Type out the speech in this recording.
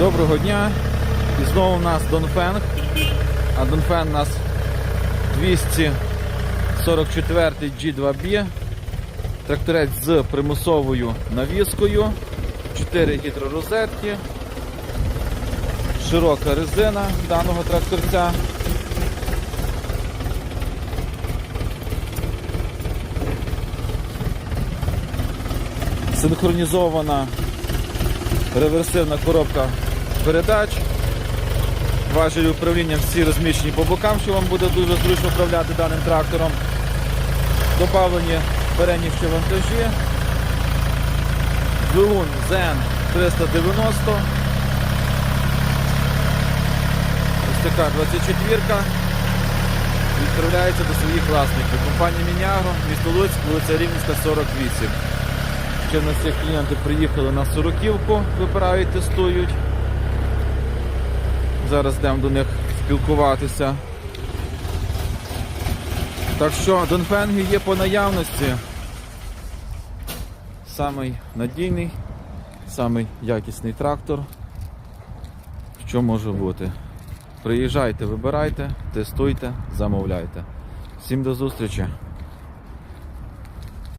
Доброго дня. І знову у нас Донфенг. А Донфен у нас 244 G2B. Тракторець з примусовою навіскою. 4 гідророзетки. Широка резина даного тракторця. Синхронізована реверсивна коробка передач. Важелі управління всі розміщені по бокам, що вам буде дуже зручно управляти даним трактором. Добавлені перенівчі вантажі. Двигун ZEN 390. Ось така 24-ка. відправляється до своїх власників. Компанія Мінягро, місто Луцьк, вулиця Рівненська, 48. Ще в нас є клієнти приїхали на сороківку, вибирають, тестують. Зараз йдемо до них спілкуватися. Так що Донфенги є по наявності. Самий надійний, самий якісний трактор. Що може бути? Приїжджайте, вибирайте, тестуйте, замовляйте. Всім до зустрічі!